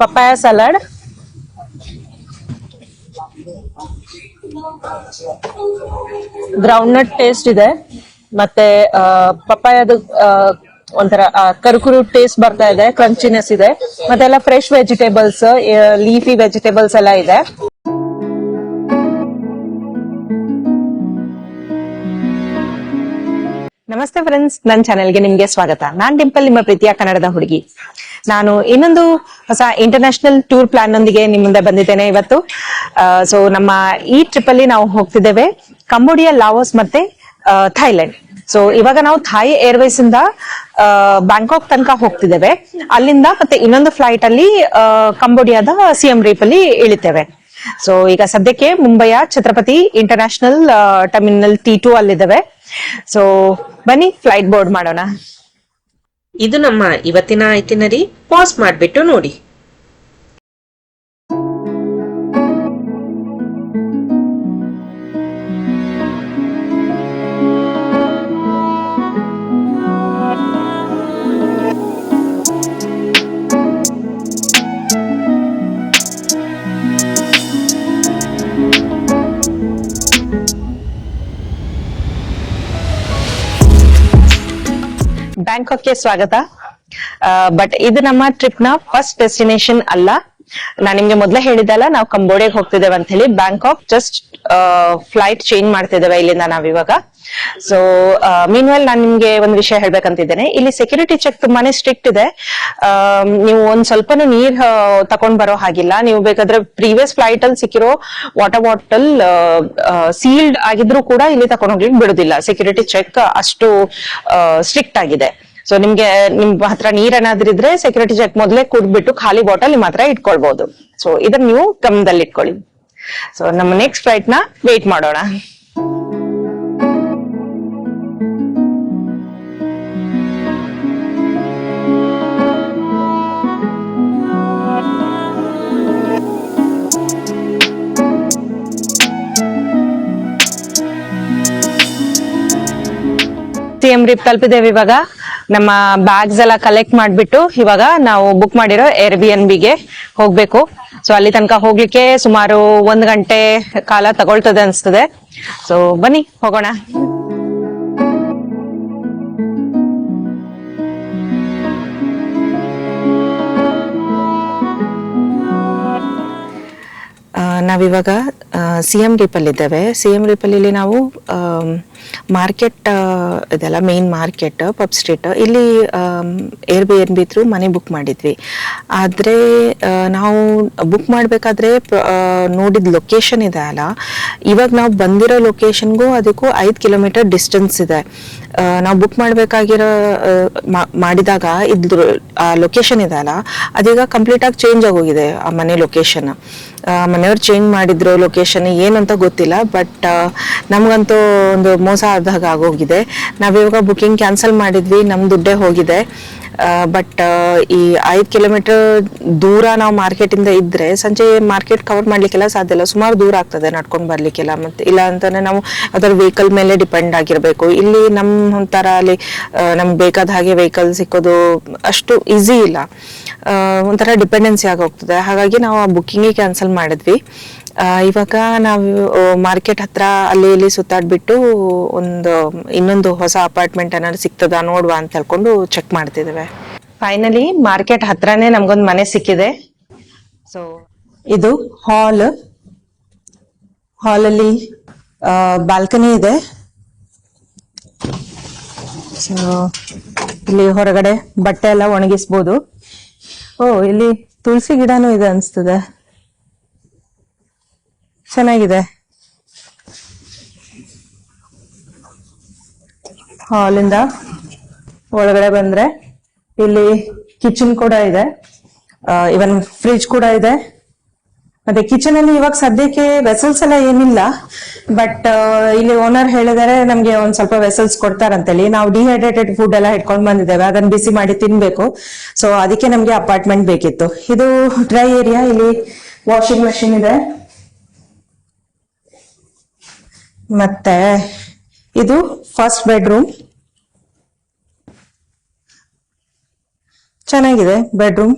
Papaya salad groundnut taste ಇದೆ. ಮತ್ತೆ ಪಪ್ಪಾಯದು ಒಂಥರ ಕರುಕುರು ಟೇಸ್ಟ್ ಬರ್ತಾ ಇದೆ ಕ್ರಂಚಿನೆಸ್ ಇದೆ. ಮತ್ತೆಲ್ಲ ಫ್ರೆಶ್ ವೆಜಿಟೇಬಲ್ಸ್ ಲೀಫಿ ವೆಜಿಟೇಬಲ್ಸ್ ಎಲ್ಲ ಇದೆ. ನಮಸ್ತೆ ಫ್ರೆಂಡ್ಸ್ ನನ್ನ ಚಾನೆಲ್ಗೆ ನಿಮ್ಗೆ ಸ್ವಾಗತ. ನಾನ್ ಡಿಂಪಲ್ ನಿಮ್ಮ ಪ್ರೀತಿಯ ಕನ್ನಡದ ಹುಡುಗಿ. ನಾನು ಇನ್ನೊಂದು ಹೊಸ ಇಂಟರ್ನ್ಯಾಷನಲ್ ಟೂರ್ ಪ್ಲಾನ್ ನೊಂದಿಗೆ ನಿಮ್ಮ ಮುಂದೆ ಬಂದಿದ್ದೇನೆ ಇವತ್ತು. ಸೊ ನಮ್ಮ ಈ ಟ್ರಿಪ್ ಅಲ್ಲಿ ನಾವು ಹೋಗ್ತಿದ್ದೇವೆ ಕಂಬೋಡಿಯಾ ಲಾವೋಸ್ ಮತ್ತೆ ಥೈಲ್ಯಾಂಡ್ ಸೊ ಇವಾಗ ನಾವು ಥಾಯ್ ಏರ್ವೇಸ್ ಇಂದ ಬ್ಯಾಂಕಾಕ್ ತನಕ ಹೋಗ್ತಿದ್ದೇವೆ. ಅಲ್ಲಿಂದ ಮತ್ತೆ ಇನ್ನೊಂದು ಫ್ಲೈಟ್ ಅಲ್ಲಿ ಕಂಬೋಡಿಯಾದ ಸಿಎಂ ರೀಪ್ ಅಲ್ಲಿ ಇಳಿತೇವೆ. ಸೊ ಈಗ ಸದ್ಯಕ್ಕೆ ಮುಂಬೈಯ Chhatrapati international terminal T two ಅಲ್ಲಿದ್ದೇವೆ. So ಬನ್ನಿ ಫ್ಲೈಟ್ ಬೋರ್ಡ್ ಮಾಡೋಣ. ಇದು ನಮ್ಮ ಇವತ್ತಿನ ಐಟಿನರಿ ಪಾಸ್ ಮಾಡ್ಬಿಟ್ಟು ನೋಡಿ. ಬ್ಯಾಂಕಾಕ್ಗೆ ಸ್ವಾಗತ. ಬಟ್ ಇದು ನಮ್ಮ ಟ್ರಿಪ್ನ ಫಸ್ಟ್ ಡೆಸ್ಟಿನೇಷನ್ ಅಲ್ಲ. ನಾನ್ ನಿಮ್ಗೆ ಮೊದ್ಲೇ ಹೇಳಿದಲ್ಲ ನಾವು ಕಂಬೋಡಿಯಾಗ ಹೋಗ್ತಿದ್ದೇವೆ ಅಂತ ಹೇಳಿ ಬ್ಯಾಂಕಾಕ್ ಜಸ್ಟ್ ಫ್ಲೈಟ್ ಚೇಂಜ್ ಮಾಡ್ತಿದ್ದೇವೆ ಇಲ್ಲಿಂದ ನಾವಿವಾಗ ಸೊ ಮೀನ್ ವೆಲ್ ನಾನ್ ನಿಮ್ಗೆ ಒಂದು ವಿಷಯ ಹೇಳ್ಬೇಕಂತಿದ್ದೇನೆ. ಇಲ್ಲಿ ಸೆಕ್ಯೂರಿಟಿ ಚೆಕ್ ತುಂಬಾನೇ ಸ್ಟ್ರಿಕ್ಟ್ ಇದೆ. ನೀವು ಒಂದ್ ಸ್ವಲ್ಪನೂ ನೀರ್ ತಕೊಂಡ್ ಬರೋ ಹಾಗಿಲ್ಲ. ನೀವು ಬೇಕಾದ್ರೆ ಪ್ರೀವಿಯಸ್ ಫ್ಲೈಟ್ ಅಲ್ಲಿ ಸಿಕ್ಕಿರೋ ವಾಟರ್ ಬಾಟಲ್ ಸೀಲ್ಡ್ ಆಗಿದ್ರು ಕೂಡ ಇಲ್ಲಿ ತಕೊಂಡ್ ಹೋಗ್ಲಿಕ್ಕೆ ಬಿಡುದಿಲ್ಲ. ಸೆಕ್ಯೂರಿಟಿ ಚೆಕ್ ಅಷ್ಟು ಸ್ಟ್ರಿಕ್ಟ್ ಆಗಿದೆ. ಸೊ ನಿಮ್ಗೆ, ನಿಮ್ ಹತ್ರ ನೀರ್ ಏನಾದ್ರೂ ಇದ್ರೆ ಸೆಕ್ಯೂರಿಟಿ ಚೆಕ್ ಮೊದಲೇ ಕುಡ್ಬಿಟ್ಟು ಖಾಲಿ ಬಾಟಲ್ ನಿಮ್ ಹತ್ರ ಇಟ್ಕೊಳ್ಬಹುದು ಸೊ ಇದನ್ನ ನೀವು ಗಮನದಲ್ಲಿ ಇಟ್ಕೊಳ್ಳಿ ಸೊ ನಮ್ಮ ನೆಕ್ಸ್ಟ್ ಫ್ಲೈಟ್ನ ವೇಟ್ ಮಾಡೋಣ. ಸಿಎಂ ರೀಪ್ ತಲುಪಿದ್ದೇವೆ ಇವಾಗ. ನಮ್ಮ ಬ್ಯಾಗ್ಸ್ ಎಲ್ಲ ಕಲೆಕ್ಟ್ ಮಾಡ್ಬಿಟ್ಟು ಇವಾಗ ನಾವು ಬುಕ್ ಮಾಡಿರೋ ಏರ್ ಬಿ ಎನ್ ಬಿಗೆ ಹೋಗ್ಬೇಕು. ಸೊ ಅಲ್ಲಿ ತನಕ ಹೋಗ್ಲಿಕ್ಕೆ ಸುಮಾರು ಒಂದ್ ಗಂಟೆ ಕಾಲ ತಗೊಳ್ತದೆ ಅನ್ಸ್ತದೆ. ಸೊ ಬನ್ನಿ, ಹೋಗೋಣ. ನಾವಿವಾಗ ಸಿ ಎಂ ಡಿಪಲ್ಲಿದ್ದೇವೆ ಸಿ ಎಂ ಡಿಪಲ್ಲಿ ನಾವು ಮಾರ್ಕೆಟ್ ಇದೆಲ್ಲ ಮೇನ್ ಮಾರ್ಕೆಟ್ ಪಬ್ ಸ್ಟ್ರೀಟ್ ಇಲ್ಲಿ ಏರ್ ಬಿ ಏರ್ ಬಿ ಮನೆ ಬುಕ್ ಮಾಡಿದ್ವಿ. ಆದರೆ ನಾವು ಬುಕ್ ಮಾಡಬೇಕಾದ್ರೆ ನೋಡಿದ ಲೊಕೇಶನ್ ಇದೆ ಅಲ್ಲ. ಇವಾಗ ನಾವು ಬಂದಿರೋ ಲೊಕೇಶನ್ಗೂ ಅದಕ್ಕೂ ಐದು ಕಿಲೋಮೀಟರ್ ಡಿಸ್ಟೆನ್ಸ್ ಇದೆ. ನಾವು ಬುಕ್ ಮಾಡಬೇಕಾಗಿರೋ ಮಾಡಿದಾಗ ಇದ್ರ, ಆ ಲೊಕೇಶನ್ ಇದೆ ಅಲ್ಲ. ಅದೀಗ ಕಂಪ್ಲೀಟ್ ಆಗಿ ಚೇಂಜ್ ಆಗೋಗಿದೆ ಆ ಮನೆ ಲೊಕೇಶನ್ ಮನೆಯವ್ರು ಚೇಂಜ್ ಮಾಡಿದ್ರು ಲೊಕೇಶನ್ ಏನಂತ ಗೊತ್ತಿಲ್ಲ ಬಟ್ ನಮಗಂತೂ ಒಂದು ಮೋಸ ಆದಾಗ ಆಗೋಗಿದೆ. ನಾವಿವಾಗ ಬುಕಿಂಗ್ ಕ್ಯಾನ್ಸಲ್ ಮಾಡಿದ್ವಿ ನಮ್ಮ ದುಡ್ಡೇ ಹೋಗಿದೆ. ಬಟ್ ಈ ಐದು ಕಿಲೋಮೀಟರ್ ದೂರ ನಾವು ಮಾರ್ಕೆಟ್ ಇಂದ ಇದ್ರೆ ಸಂಜೆ ಮಾರ್ಕೆಟ್ ಕವರ್ ಮಾಡ್ಲಿಕ್ಕೆಲ್ಲ ಸಾಧ್ಯ ಇಲ್ಲ. ಸುಮಾರು ದೂರ ಆಗ್ತದೆ ನಡ್ಕೊಂಡು ಬರಲಿಕ್ಕೆಲ್ಲ. ಮತ್ತು ಇಲ್ಲ ಅಂತಾನೆ ನಾವು ಅದರ ವೆಹಿಕಲ್ ಮೇಲೆ ಡಿಪೆಂಡ್ ಆಗಿರಬೇಕು. ಇಲ್ಲಿ ನಮ್ಮ ಒಂಥರ ಅಲ್ಲಿ ನಮ್ಗೆ ಬೇಕಾದ ಹಾಗೆ ವೆಹಿಕಲ್ ಸಿಕ್ಕೋದು ಅಷ್ಟು ಈಸಿ ಇಲ್ಲ. ಒಂಥರ ಡಿಪೆಂಡೆನ್ಸಿ ಆಗೋಗ್ತದೆ. ಹಾಗಾಗಿ ನಾವು ಆ ಬುಕ್ಕಿಂಗೇ ಕ್ಯಾನ್ಸಲ್ ಮಾಡಿದ್ವಿ. ಇವಾಗ ನಾವು ಮಾರ್ಕೆಟ್ ಹತ್ರ ಅಲ್ಲಿ ಇಲ್ಲಿ ಸುತ್ತಾಡ್ಬಿಟ್ಟು ಒಂದು, ಇನ್ನೊಂದು ಹೊಸ ಅಪಾರ್ಟ್ಮೆಂಟ್ ಏನಾದ್ರು ಸಿಗ್ತದ, ನೋಡುವ ಅಂತ ಹೇಳ್ಕೊಂಡು ಚೆಕ್ ಮಾಡ್ತಿದ್ದೇವೆ. ಫೈನಲಿ ಮಾರ್ಕೆಟ್ ಹತ್ರನೇ ನಮ್ಗೊಂದು ಮನೆ ಸಿಕ್ಕಿದೆ. ಸೊ ಇದು ಹಾಲ್ ಹಾಲಲ್ಲಿ ಬಾಲ್ಕನಿ ಇದೆ. ಇಲ್ಲಿ ಹೊರಗಡೆ ಬಟ್ಟೆ ಎಲ್ಲ ಒಣಗಿಸ್ಬೋದು. ಓ, ಇಲ್ಲಿ ತುಳಸಿ ಗಿಡನೂ ಇದೆ ಅನ್ಸ್ತದೆ. ಚೆನ್ನಾಗಿದೆ. ಹಾಲಿಂದ ಒಳಗಡೆ ಬಂದ್ರೆ ಇಲ್ಲಿ ಕಿಚನ್ ಕೂಡ ಇದೆ. ಇವನ್ ಫ್ರಿಜ್ ಕೂಡ ಇದೆ. ಮತ್ತೆ ಕಿಚನ್ ಅಲ್ಲಿ ಇವಾಗ ಸದ್ಯಕ್ಕೆ ವೆಸಲ್ಸ್ ಎಲ್ಲ ಏನಿಲ್ಲ ಬಟ್ ಇಲ್ಲಿ ಓನರ್ ಹೇಳಿದರೆ ನಮ್ಗೆ ಒಂದ್ ಸ್ವಲ್ಪ ವೆಸಲ್ಸ್ ಕೊಡ್ತಾರಂತೇಳಿ. ನಾವು ಡಿಹೈಡ್ರೇಟೆಡ್ ಫುಡ್ ಎಲ್ಲ ಹಿಡ್ಕೊಂಡ್ ಬಂದಿದ್ದೇವೆ. ಅದನ್ನ ಬಿಸಿ ಮಾಡಿ ತಿನ್ಬೇಕು. ಸೊ ಅದಕ್ಕೆ ನಮ್ಗೆ ಅಪಾರ್ಟ್ಮೆಂಟ್ ಬೇಕಿತ್ತು. ಇದು ಡ್ರೈ ಏರಿಯಾ ಇಲ್ಲಿ ವಾಷಿಂಗ್ ಮೆಷಿನ್ ಇದೆ. ಮತ್ತೆ ಇದು ಫಸ್ಟ್ ಬೆಡ್ರೂಮ್ ಚೆನ್ನಾಗಿದೆ ಬೆಡ್ರೂಮ್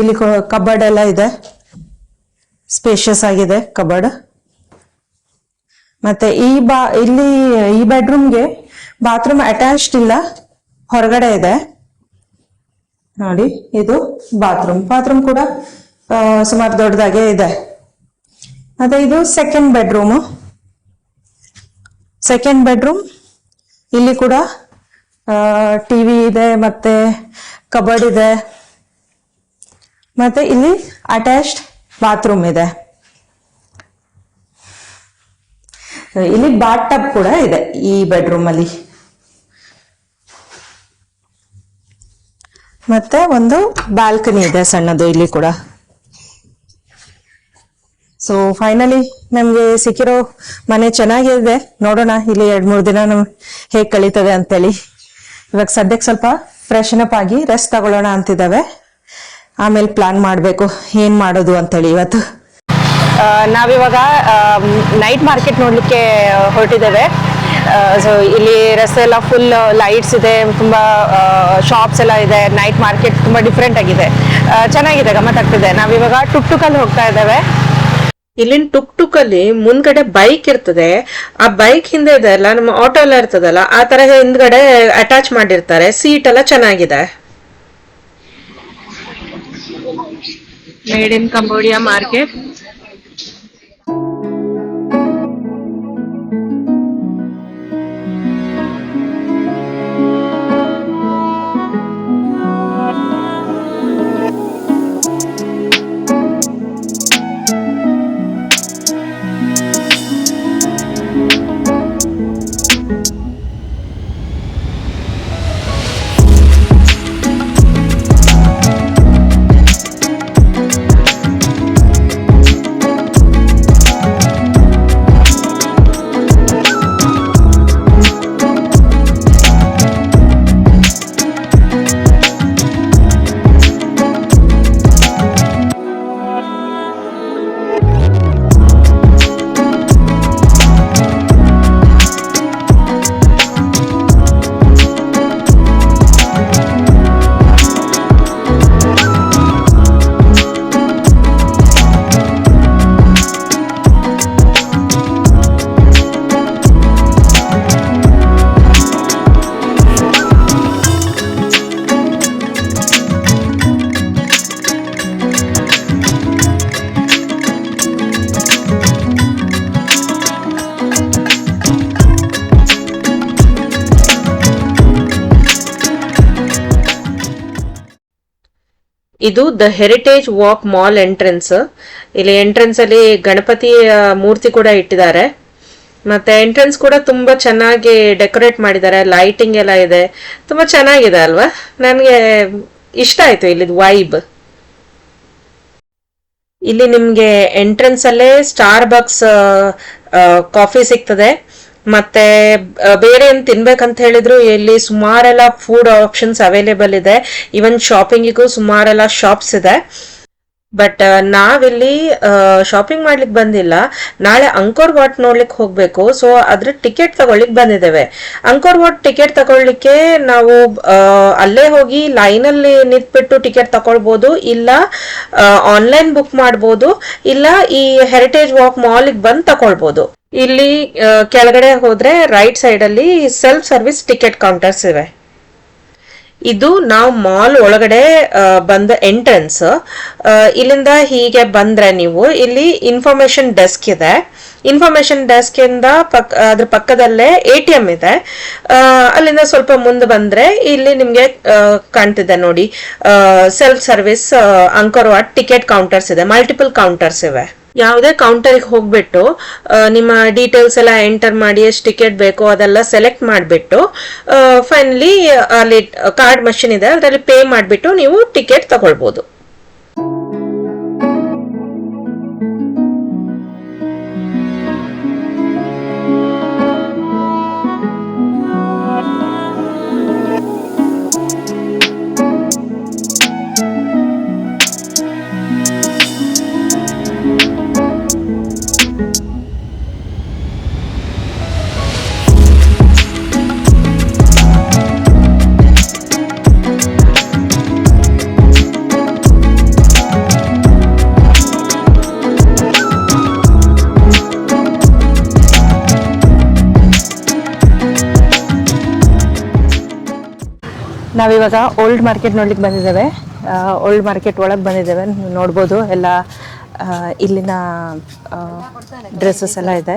ಇಲ್ಲಿ ಕಬರ್ಡ್ ಎಲ್ಲ ಇದೆ. ಸ್ಪೇಷಿಯಸ್ ಆಗಿದೆ ಕಬರ್ಡ್ ಮತ್ತೆ ಈ ಬಾ, ಇಲ್ಲಿ ಈ ಬೆಡ್ರೂಮ್ಗೆ ಬಾತ್ರೂಮ್ ಅಟ್ಯಾಚ್ಡ್ ಇಲ್ಲ. ಹೊರಗಡೆ ಇದೆ. ನೋಡಿ, ಇದು ಬಾತ್ರೂಮ್ ಬಾತ್ರೂಮ್ ಕೂಡ ಸುಮಾರು ದೊಡ್ಡದಾಗೆ ಇದೆ. ಮತ್ತೆ ಇದು ಸೆಕೆಂಡ್ ಬೆಡ್ರೂಮ್ ಸೆಕೆಂಡ್ ಬೆಡ್ರೂಮ್ ಇಲ್ಲಿ ಕೂಡ ಟಿವಿ ಇದೆ, ಮತ್ತೆ ಕಬರ್ಡ್ ಇದೆ. ಮತ್ತೆ ಇಲ್ಲಿ ಅಟ್ಯಾಚ್ಡ್ ಬಾತ್ರೂಮ್ ಇದೆ. ಇಲ್ಲಿ ಬಾತ್ ಟಬ್ ಕೂಡ ಇದೆ ಈ ಬೆಡ್ರೂಮ್ ಅಲ್ಲಿ. ಮತ್ತೆ ಒಂದು ಬಾಲ್ಕನಿ ಇದೆ ಸಣ್ಣದು ಇಲ್ಲಿ ಕೂಡ. ಸೊ ಫೈನಲಿ ನಮ್ಗೆ ಸಿಕ್ಕಿರೋ ಮನೆ ಚೆನ್ನಾಗಿದೆ. ನೋಡೋಣ, ಇಲ್ಲಿ ಎರಡ್ ಮೂರ್ ದಿನ ನಮ್ ಹೇಗ್ ಕಳೀತದೆ ಅಂತೇಳಿ. ಇವಾಗ ಸದ್ಯಕ್ಕೆ ಸ್ವಲ್ಪ ಫ್ರೆಶನ್ ಅಪ್ ಆಗಿ ರೆಸ್ಟ್ ತಗೊಳ್ಳೋಣ ಅಂತಿದ್ದಾವೆ ಆಮೇಲೆ ಪ್ಲಾನ್ ಮಾಡ್ಬೇಕು, ಏನ್ ಮಾಡೋದು ಅಂತೇಳಿ ಇವತ್ತು. ನಾವಿವಾಗ ನೈಟ್ ಮಾರ್ಕೆಟ್ ನೋಡ್ಲಿಕ್ಕೆ ಹೊರಟಿದ್ದೇವೆ. ಸೊ ಇಲ್ಲಿ ರಸ್ತೆ ಎಲ್ಲ ಫುಲ್ ಲೈಟ್ಸ್ ಇದೆ, ತುಂಬಾ ಶಾಪ್ಸ್ ಎಲ್ಲ ಇದೆ ನೈಟ್ ಮಾರ್ಕೆಟ್ ತುಂಬಾ ಡಿಫ್ರೆಂಟ್ ಆಗಿದೆ. ಚೆನ್ನಾಗಿದೆ, ಗಮ್ಮತ್ತಾಗ್ತಿದೆ. ನಾವಿವಾಗ ಟುಕ್ ಟುಕಲ್ಲಿ ಹೋಗ್ತಾ ಇದ್ದೇವೆ. ಇಲ್ಲಿನ ಟುಕ್ ಟುಕ್ ಅಲ್ಲಿ ಮುಂದ್ಗಡೆ ಬೈಕ್ ಇರ್ತದೆ. ಆ ಬೈಕ್ ಹಿಂದೆ ಇದೆಲ್ಲ ನಮ್ಮ ಆಟೋ ಎಲ್ಲ ಇರ್ತದಲ್ಲ, ಆ ತರ ಹಿಂದ್ಗಡೆ ಅಟ್ಯಾಚ್ ಮಾಡಿರ್ತಾರೆ. ಸೀಟ್ ಎಲ್ಲ ಚೆನ್ನಾಗಿದೆ. ಮೇಡ್ ಇನ್ ಕಂಬೋಡಿಯಾ ಮಾರ್ಕೆಟ್ ಇದು the heritage walk mall entrance ಇಲ್ಲಿ ಎಂಟ್ರೆನ್ಸ್ ಅಲ್ಲಿ ಗಣಪತಿ ಮೂರ್ತಿ ಕೂಡ ಇಟ್ಟಿದ್ದಾರೆ. ಮತ್ತೆ ಎಂಟ್ರೆನ್ಸ್ ಕೂಡ ತುಂಬಾ ಚೆನ್ನಾಗಿ ಡೆಕೋರೇಟ್ ಮಾಡಿದ್ದಾರೆ. ಲೈಟಿಂಗ್ ಎಲ್ಲ ಇದೆ. ತುಂಬಾ ಚೆನ್ನಾಗಿದೆ ಅಲ್ವಾ? ನನಗೆ ಇಷ್ಟ ಆಯ್ತು ಇಲ್ಲಿದ್ ವೈಬ್ ಇಲ್ಲಿ ನಿಮ್ಗೆ ಎಂಟ್ರೆನ್ಸ್ ಅಲ್ಲೇ ಸ್ಟಾರ್ ಬಾಕ್ಸ್ ಕಾಫಿ ಸಿಗ್ತದೆ. ಮತ್ತೆ ಬೇರೆ ಏನ್ ತಿನ್ಬೇಕಂತ ಹೇಳಿದ್ರು, ಇಲ್ಲಿ ಸುಮಾರೆಲ್ಲ ಫುಡ್ ಆಪ್ಷನ್ಸ್ ಅವೈಲೇಬಲ್ ಇದೆ. ಇವನ್ ಶಾಪಿಂಗಿಗೂ ಸುಮಾರೆಲ್ಲ ಶಾಪ್ಸ್ ಇದೆ. ಬಟ್ ನಾವಿಲ್ಲಿ ಶಾಪಿಂಗ್ ಮಾಡ್ಲಿಕ್ಕೆ ಬಂದಿಲ್ಲ. ನಾಳೆ ಅಂಕೋರ್ ವಾಟ್ ನೋಡ್ಲಿಕ್ಕೆ ಹೋಗ್ಬೇಕು. ಸೊ ಅದ್ರ ಟಿಕೆಟ್ ತಗೊಳ್ಳಿಕ್ಕೆ ಬಂದಿದ್ದೇವೆ. ಅಂಕೋರ್ ವಾಟ್ ಟಿಕೆಟ್ ತಗೊಳ್ಳಿಕ್ಕೆ ನಾವು ಅಲ್ಲೇ ಹೋಗಿ ಲೈನಲ್ಲಿ ನಿಂತ್ಬಿಟ್ಟು ಟಿಕೆಟ್ ತಗೊಳ್ಬೋದು. ಇಲ್ಲ ಆನ್ಲೈನ್ ಬುಕ್ ಮಾಡ್ಬೋದು. ಇಲ್ಲ, ಈ ಹೆರಿಟೇಜ್ ವಾಕ್ ಮಾಲಿಗೆ ಬಂದು ತಗೊಳ್ಬೋದು. ಇಲ್ಲಿ ಕೆಳಗಡೆ ಹೋದ್ರೆ ರೈಟ್ ಸೈಡ್ ಅಲ್ಲಿ ಸೆಲ್ಫ್ ಸರ್ವಿಸ್ ಟಿಕೆಟ್ ಕೌಂಟರ್ಸ್ ಇವೆ. ಇದು ನಾವು ಮಾಲ್ ಒಳಗಡೆ ಬಂದ ಎಂಟ್ರೆನ್ಸ್ ಇಲ್ಲಿಂದ ಹೀಗೆ ಬಂದ್ರೆ ನೀವು, ಇಲ್ಲಿ ಇನ್ಫಾರ್ಮೇಶನ್ ಡೆಸ್ಕ್ ಇದೆ. ಇನ್ಫಾರ್ಮೇಶನ್ ಡೆಸ್ಕ್ ಇಂದ ಪಕ್, ಅದ್ರ ಪಕ್ಕದಲ್ಲೇ ಎ ಟಿ ಎಂ ಇದೆ. ಅಲ್ಲಿಂದ ಸ್ವಲ್ಪ ಮುಂದೆ ಬಂದ್ರೆ ಇಲ್ಲಿ ನಿಮ್ಗೆ ಕಾಣ್ತಿದೆ ನೋಡಿ. Self service ಅಂಕರ್ what ticket counters ಇದೆ. ಮಲ್ಟಿಪಲ್ ಕೌಂಟರ್ಸ್ ಇವೆ. ಯಾವುದೇ ಕೌಂಟರ್ಗೆ ಹೋಗ್ಬಿಟ್ಟು ಆ, ನಿಮ್ಮ ಡೀಟೇಲ್ಸ್ ಎಲ್ಲ ಎಂಟರ್ ಮಾಡಿ ಎಷ್ಟು ಟಿಕೆಟ್ ಬೇಕೋ ಅದೆಲ್ಲ ಸೆಲೆಕ್ಟ್ ಮಾಡಿಬಿಟ್ಟು ಫೈನಲಿ ಅಲ್ಲಿ ಕಾರ್ಡ್ ಮಷಿನ್ ಇದೆ ಅದರಲ್ಲಿ ಪೇ ಮಾಡಿಬಿಟ್ಟು ನೀವು ಟಿಕೆಟ್ ತಗೊಳ್ಬೋದು. ನಾವಿವಾಗ ಓಲ್ಡ್ ಮಾರ್ಕೆಟ್ ನೋಡ್ಲಿಕ್ಕೆ ಬಂದಿದ್ದೇವೆ. ಓಲ್ಡ್ ಮಾರ್ಕೆಟ್ ಒಳಗೆ ಬಂದಿದ್ದೇವೆ. ನೋಡ್ಬೋದು. ಎಲ್ಲ ಇಲ್ಲಿನ ಡ್ರೆಸ್ಸಸ್ ಎಲ್ಲ ಇದೆ.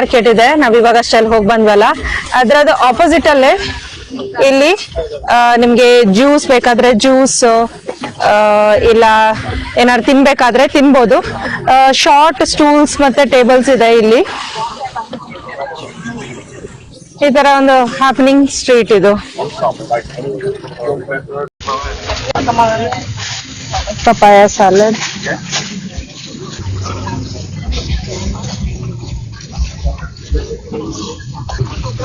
ಮಾರ್ಕೆಟ್ ಇದೆ. ನಾವ್ ಇವಾಗ ಅಷ್ಟಲ್ಲಿ ಹೋಗಿ ಬಂದ್ವಲ್ಲ. ಅದ್ರದ್ದು ಆಪೋಸಿಟ್ ಅಲ್ಲೇ ಇಲ್ಲಿ ನಿಮ್ಗೆ ಜ್ಯೂಸ್ ಬೇಕಾದ್ರೆ ಜ್ಯೂಸ್ ಇಲ್ಲ ಏನಾದ್ರು ತಿನ್ಬೇಕಾದ್ರೆ ತಿನ್ಬೋದು. ಶಾರ್ಟ್ ಸ್ಟೂಲ್ಸ್ ಮತ್ತೆ ಟೇಬಲ್ಸ್ ಇದೆ ಇಲ್ಲಿ. ಈ ತರ ಒಂದು ಹ್ಯಾಪನಿಂಗ್ ಸ್ಟ್ರೀಟ್ ಇದು. Papaya salad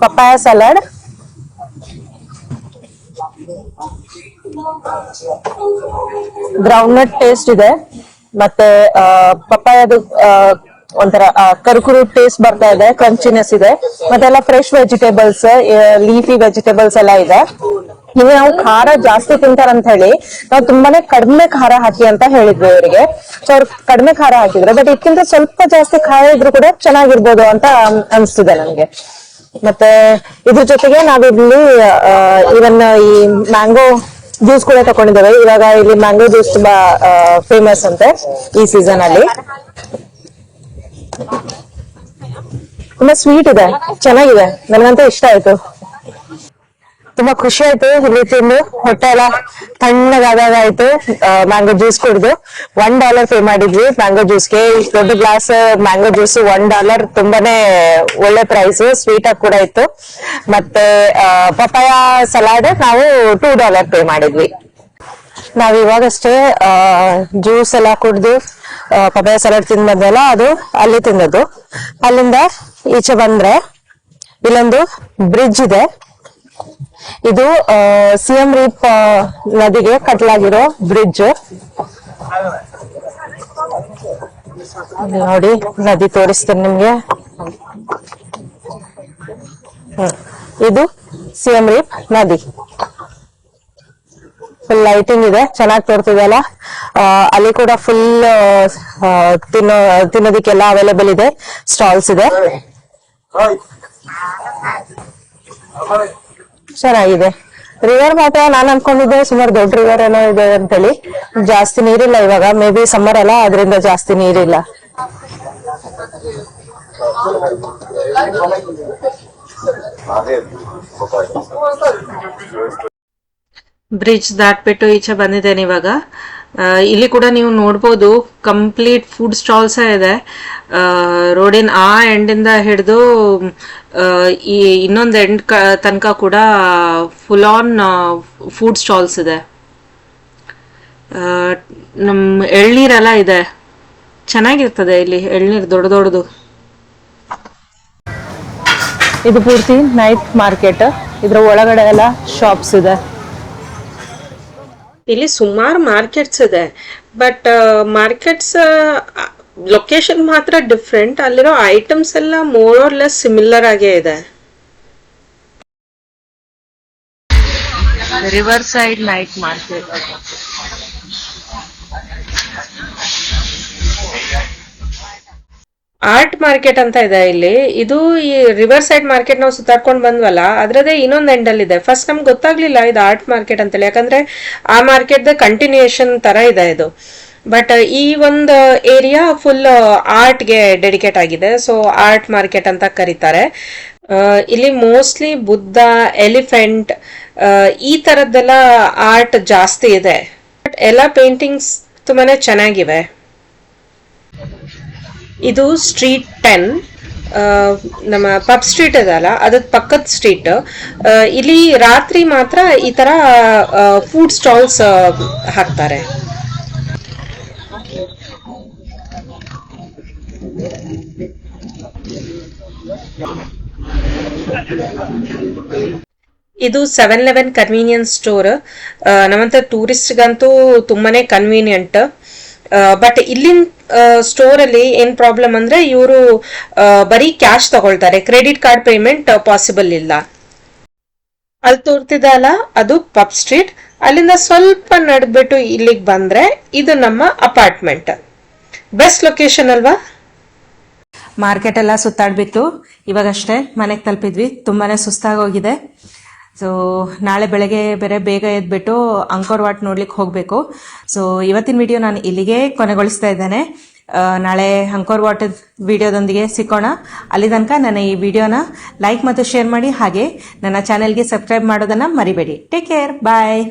papaya salad ground nut taste ಇದೆ ಮತ್ತೆ ಪಪ್ಪಾಯದು ಒಂಥರ ಕರುಕುರು ಟೇಸ್ಟ್ ಬರ್ತಾ ಇದೆ ಕ್ರಂಚಿನೆಸ್ ಇದೆ. ಮತ್ತೆಲ್ಲ ಫ್ರೆಶ್ ವೆಜಿಟೇಬಲ್ಸ್ ಲೀಫಿ ವೆಜಿಟೇಬಲ್ಸ್ ಎಲ್ಲ ಇದೆ. ನೀವು ನಾವು ಖಾರ ಜಾಸ್ತಿ ತಿಂತಾರಂತ ಹೇಳಿ, ನಾವು ತುಂಬಾನೇ ಕಡಿಮೆ ಖಾರ ಹಾಕಿ ಅಂತ ಹೇಳಿದ್ವಿ ಅವರಿಗೆ. ಸೊ ಅವ್ರು ಕಡಿಮೆ ಖಾರ ಹಾಕಿದ್ರು. ಬಟ್ ಇದಕ್ಕಿಂತ ಸ್ವಲ್ಪ ಜಾಸ್ತಿ ಖಾರ ಇದ್ರು ಕೂಡ ಚೆನ್ನಾಗಿರ್ಬೋದು ಅಂತ ಅನ್- ಅನ್ಸ್ತಿದೆ ನನ್ಗೆ. ಮತ್ತೆ, ಇದ್ರ ಜೊತೆಗೆ ನಾವಿಲ್ಲಿ ಇವನ್ ಈ ಮ್ಯಾಂಗೋ ಜ್ಯೂಸ್ ಕೂಡ ತಕೊಂಡಿದ್ದಾರೆ ಇವಾಗ ಇಲ್ಲಿ ಮ್ಯಾಂಗೋ ಜ್ಯೂಸ್ ತುಂಬಾ ಫೇಮಸ್ ಅಂತೆ ಈ ಸೀಸನ್ ಅಲ್ಲಿ. ತುಂಬಾ ಸ್ವೀಟ್ ಇದೆ. ಚೆನ್ನಾಗಿದೆ. ನನಗಂತೂ ಇಷ್ಟ ಆಯ್ತು. ತುಂಬಾ ಖುಷಿ ಆಯ್ತು ಇಲ್ಲಿ ತಿಂದು. ಹೊಟ್ಟೆ ಎಲ್ಲ ತಣ್ಣಗಾದಾಗ ಆಯ್ತು. ಮ್ಯಾಂಗೋ ಜ್ಯೂಸ್ ಕುಡಿದು. ಒನ್ ಡಾಲರ್ ಪೇ ಮಾಡಿದ್ವಿ ಮ್ಯಾಂಗೋ ಜ್ಯೂಸ್ಗೆ ದೊಡ್ಡ glass mango juice one dollar ತುಂಬಾನೇ ಒಳ್ಳೆ ಪ್ರೈಸ್ ಸ್ವೀಟ್ ಆಗಿ ಕೂಡ ಇತ್ತು. ಮತ್ತೆ ಪಪಾಯ ಸಲಾಡ್ ನಾವು ಟೂ ಡಾಲರ್ ಪೇ ಮಾಡಿದ್ವಿ. ನಾವ್ ಇವಾಗಷ್ಟೇ ಜ್ಯೂಸ್ ಎಲ್ಲ ಕುಡ್ದು ಪಪಾಯ ಸಲಾಡ್ ತಿಂದ್ ಅದು ಅಲ್ಲಿ ತಿಂದದ್ದು. ಅಲ್ಲಿಂದ ಈಚೆ ಬಂದ್ರೆ ಇಲ್ಲೊಂದು ಬ್ರಿಡ್ಜ್ ಇದೆ. ಇದು ಸಿಎಂ ರೀಪ್ ನದಿಗೆ ಕಟ್ಲಾಗಿರೋ ಬ್ರಿಡ್ಜ್ ನೋಡಿ, ನದಿ ತೋರಿಸ್ತೇನೆ ನಿಮ್ಗೆ. ಇದು ಸಿಎಂ ರೀಪ್ ನದಿ. ಫುಲ್ ಲೈಟಿಂಗ್ ಇದೆ, ಚೆನ್ನಾಗಿ ತೋರ್ತಿದೆಯಲ್ಲ ಅಲ್ಲ? ಕೂಡ ಫುಲ್ ತಿನ್ನೋ, ತಿನ್ನೋದಿಕ್ಕೆಲ್ಲ ಅವೈಲೇಬಲ್ ಇದೆ ಸ್ಟಾಲ್ಸ್ ಇದೆ. ಚೆನ್ನಾಗಿದೆ. ರಿವರ್ ಮಾತ್ರ ನಾನು ಅನ್ಕೊಂಡಿದ್ದೆ, ಸುಮಾರು ದೊಡ್ಡ ರಿವರ್ ಏನೋ ಇದೆ ಅಂತ ಹೇಳಿ ಜಾಸ್ತಿ ನೀರಿಲ್ಲ ಇವಾಗ. ಮೇ ಬಿ ಸಮ್ಮರ್ ಅಲ್ಲ, ಅದರಿಂದ ಜಾಸ್ತಿ ನೀರಿಲ್ಲ. ಬ್ರಿಡ್ಜ್ ದಾಟ್ಬಿಟ್ಟು ಈಚೆ ಬಂದಿದ್ದೇನೆ ಇವಾಗ. ಇಲ್ಲಿ ಕೂಡ ನೀವು ನೋಡ್ಬೋದು ಕಂಪ್ಲೀಟ್ ಫುಡ್ ಸ್ಟಾಲ್ಸ್ ಇದೆ. ರೋಡಿನ ಆ ಎಂಡಿಂದ ಹಿಡಿದು ಈ ಇನ್ನೊಂದು ಎಂಡ್ ತನಕ ಕೂಡ ಫುಲ್ ಆನ್ ಫುಡ್ ಸ್ಟಾಲ್ಸ್ ಇದೆ. ನಮ್ಮ ಎಳ್ನೀರೆಲ್ಲ ಇದೆ. ಚೆನ್ನಾಗಿರ್ತದೆ ಇಲ್ಲಿ ಎಳ್ನೀರು, ದೊಡ್ಡ ದೊಡ್ಡದು. ಇದು ಪೂರ್ತಿ ನೈಟ್ ಮಾರ್ಕೆಟ್. ಇದ್ರ ಒಳಗಡೆ ಎಲ್ಲ ಶಾಪ್ಸ್ ಇದೆ. ಇಲ್ಲಿ ಸುಮಾರು ಮಾರ್ಕೆಟ್ಸ್ ಇದೆ. ಬಟ್ ಮಾರ್ಕೆಟ್ಸ್ ಲೊಕೇಶನ್ ಮಾತ್ರ ಡಿಫ್ರೆಂಟ್ ಅಲ್ಲಿರೋ ಐಟಮ್ಸ್ ಎಲ್ಲ ಮೋರ್ ಆರ್ ಲೆಸ್ ಸಿಮಿಲರ್ ಆಗೇ ಇದೆ. River side night market art market ಅಂತ ಇದೆ ಇಲ್ಲಿ. ಇದು ಈ ರಿವರ್ ಸೈಡ್ ಮಾರ್ಕೆಟ್ ನಾವು ಸುತ್ತಾಡ್ಕೊಂಡು ಬಂದ್ವಲ್ಲ ಅದ್ರದೇ ಇನ್ನೊಂದು ಎಂಡಲ್ಲಿ ಇದೆ. ಫಸ್ಟ್ ನಮ್ಗೆ ಗೊತ್ತಾಗ್ಲಿಲ್ಲ ಇದು ಆರ್ಟ್ ಮಾರ್ಕೆಟ್ ಅಂತೇಳಿ. ಯಾಕಂದ್ರೆ ಆ ಮಾರ್ಕೆಟ್ ಕಂಟಿನ್ಯೂಯೇಷನ್ ತರ ಇದೆ ಇದು. ಬಟ್ ಈ ಒಂದು ಏರಿಯಾ ಫುಲ್ ಆರ್ಟ್ಗೆ ಡೆಡಿಕೇಟ್ ಆಗಿದೆ. ಸೊ ಆರ್ಟ್ ಮಾರ್ಕೆಟ್ ಅಂತ ಕರೀತಾರೆ. ಇಲ್ಲಿ ಮೋಸ್ಟ್ಲಿ ಬುದ್ಧ ಎಲಿಫೆಂಟ್ ಈ ತರದ್ದೆಲ್ಲ ಆರ್ಟ್ ಜಾಸ್ತಿ ಇದೆ. ಬಟ್ ಎಲ್ಲ ಪೇಂಟಿಂಗ್ಸ್ ತುಂಬಾನೇ ಚೆನ್ನಾಗಿವೆ. ಇದು ಸ್ಟ್ರೀಟ್ ಟೆನ್ ನಮ್ಮ ಪಬ್ ಸ್ಟ್ರೀಟ್ ಇದಲ್ಲ ಅದ್ರ ಪಕ್ಕದ ಸ್ಟ್ರೀಟ್ ಇಲ್ಲಿ ರಾತ್ರಿ ಮಾತ್ರ ಈ ತರ ಫುಡ್ ಸ್ಟಾಲ್ಸ್ ಹಾಕ್ತಾರೆ. ಇದು ಸೆವೆನ್ ಲೆವೆನ್ ಕನ್ವೀನಿಯನ್ಸ್ ಸ್ಟೋರ್ ನಮ್ಮಂತ ಟೂರಿಸ್ಟ್ಗಂತೂ ತುಂಬಾನೇ ಕನ್ವೀನಿಯಂಟ್ ಬಟ್ ಇಲ್ಲಿನ ಸ್ಟೋರ್ ಅಲ್ಲಿ ಏನ್ ಪ್ರಾಬ್ಲಮ್ ಅಂದ್ರೆ ಇವರು ಬರೀ ಕ್ಯಾಶ್ ತಗೊಳ್ತಾರೆ. ಕ್ರೆಡಿಟ್ ಕಾರ್ಡ್ ಪೇಮೆಂಟ್ ಪಾಸಿಬಲ್ ಇಲ್ಲ. ಅಲ್ಲಿ ತೋರ್ತಿದಲ್ಲ, ಅದು ಪಬ್ ಸ್ಟ್ರೀಟ್ ಅಲ್ಲಿಂದ ಸ್ವಲ್ಪ ನಡೆದ್ಬಿಟ್ಟು ಇಲ್ಲಿಗೆ ಬಂದ್ರೆ ಇದು ನಮ್ಮ ಅಪಾರ್ಟ್ಮೆಂಟ್ ಬೆಸ್ಟ್ ಲೊಕೇಶನ್ ಅಲ್ವಾ? ಮಾರ್ಕೆಟ್ ಎಲ್ಲ ಸುತ್ತಾಡ್ಬಿಟ್ಟು ಇವಾಗಷ್ಟೇ ಮನೆಗೆ ತಲುಪಿದ್ವಿ. ತುಂಬಾನೇ ಸುಸ್ತಾಗೋಗಿದೆ ಸೊ ನಾಳೆ ಬೆಳಗ್ಗೆ ಬೇರೆ ಬೇಗ ಎದ್ಬಿಟ್ಟು ಅಂಕೋರ್ ವಾಟ್ ನೋಡ್ಲಿಕ್ಕೆ ಹೋಗಬೇಕು. ಸೊ ಇವತ್ತಿನ ವಿಡಿಯೋ ನಾನು ಇಲ್ಲಿಗೆ ಕೊನೆಗೊಳಿಸ್ತಾ ಇದ್ದೇನೆ. ನಾಳೆ ಅಂಕೋರ್ ವಾಟ್ ವಿಡಿಯೋದೊಂದಿಗೆ ಸಿಕ್ಕೋಣ. ಅಲ್ಲಿ ತನಕ ನನ್ನ ಈ ವಿಡಿಯೋನ ಲೈಕ್ ಮತ್ತು ಶೇರ್ ಮಾಡಿ. ಹಾಗೆ ನನ್ನ ಚಾನೆಲ್ಗೆ ಸಬ್ಸ್ಕ್ರೈಬ್ ಮಾಡೋದನ್ನ ಮರಿಬೇಡಿ. Take care bye